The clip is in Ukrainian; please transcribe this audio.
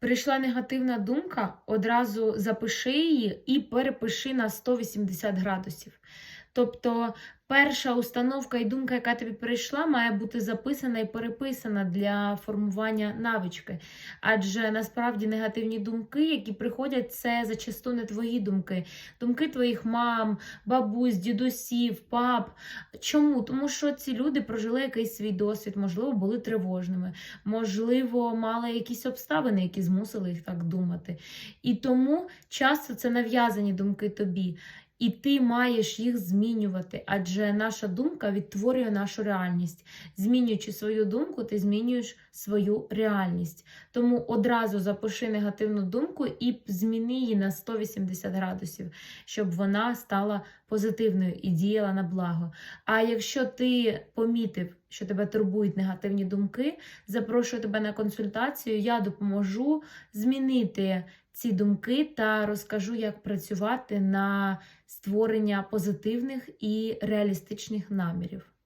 Прийшла негативна думка, одразу запиши її і перепиши на 180 градусів. Тобто, перша установка і думка, яка тобі прийшла, має бути записана і переписана для формування навички. Адже насправді негативні думки, які приходять, це зачасту не твої думки, думки твоїх мам, бабусь, дідусів, пап. Чому? Тому що ці люди прожили якийсь свій досвід, можливо, були тривожними, можливо, мали якісь обставини, які змусили їх так думати. І тому часто це нав'язані думки тобі. І ти маєш їх змінювати, адже наша думка відтворює нашу реальність. Змінюючи свою думку, ти змінюєш свою реальність. Тому одразу запиши негативну думку і зміни її на 180 градусів, щоб вона стала позитивною і діяла на благо. А якщо ти помітив, що тебе турбують негативні думки, запрошую тебе на консультацію. Я допоможу змінити ці думки та розкажу, як працювати на створення позитивних і реалістичних намірів.